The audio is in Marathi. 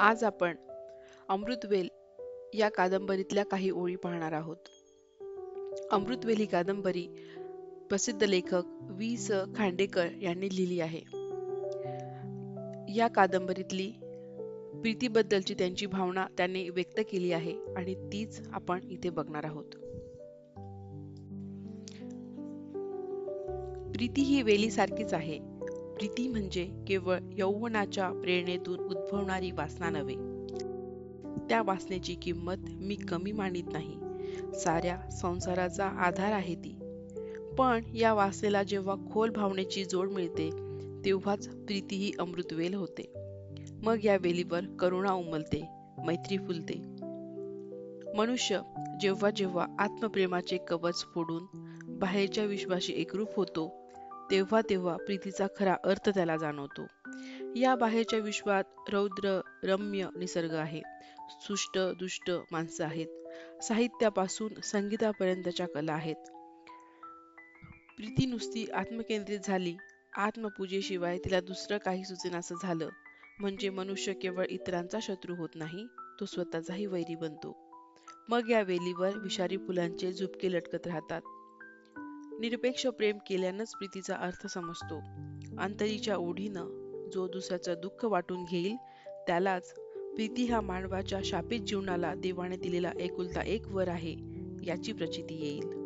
आज आपण अमृतवेल या कादंबरीतल्या काही ओळी पाहणार आहोत. अमृतवेल ही कादंबरी प्रसिद्ध लेखक वि स खांडेकर यांनी लिहिली आहे. या कादंबरीतली प्रीतीबद्दलची त्यांची भावना त्यांनी व्यक्त केली आहे आणि तीच आपण इथे बघणार आहोत. प्रीती ही वेलीसारखीच आहे. प्रीती म्हणजे केवळ यौवनाच्या प्रेरणेतून उद्भवणारी वासना नव्हे. त्या वासनेची किंमत मी कमी मानित नाही. साऱ्या संसाराचा आधार आहे ती. पण या वासनेला जेव्हा खोल भावनेची जोड मिळते तेव्हाच प्रीती ही अमृतवेल होते. मग या वेलीवर करुणा उमलते मैत्री फुलते. मनुष्य जेव्हा जेव्हा आत्मप्रेमाचे कवच फोडून बाहेरच्या विश्वाशी एकरूप होतो तेव्हा तेव्हा प्रीतीचा खरा अर्थ त्याला जाणवतो. या बाहेरच्या विश्वात रौद्र रम्य निसर्ग आहे. सुष्ट दुष्ट माणसं आहेत. साहित्यापासून संगीतापर्यंतच्या कला आहेत. प्रीती नुसती आत्मकेंद्रित झाली. आत्मपूजेशिवाय तिला दुसरं काही सुचेनासं झालं. म्हणजे मनुष्य केवळ इतरांचा शत्रू होत नाही तो स्वतःचाही वैरी बनतो. मग या वेलीवर विषारी फुलांचे झुपके लटकत राहतात. निरपेक्ष प्रेम केल्यानंच प्रीतीचा अर्थ समजतो. अंतरीच्या ओढीनं जो दुसऱ्याचं दुःख वाटून घेईल त्यालाच प्रीती हा मानवाच्या शापित जीवनाला देवाने दिलेला एकुलता एक वर आहे याची प्रचिती येईल.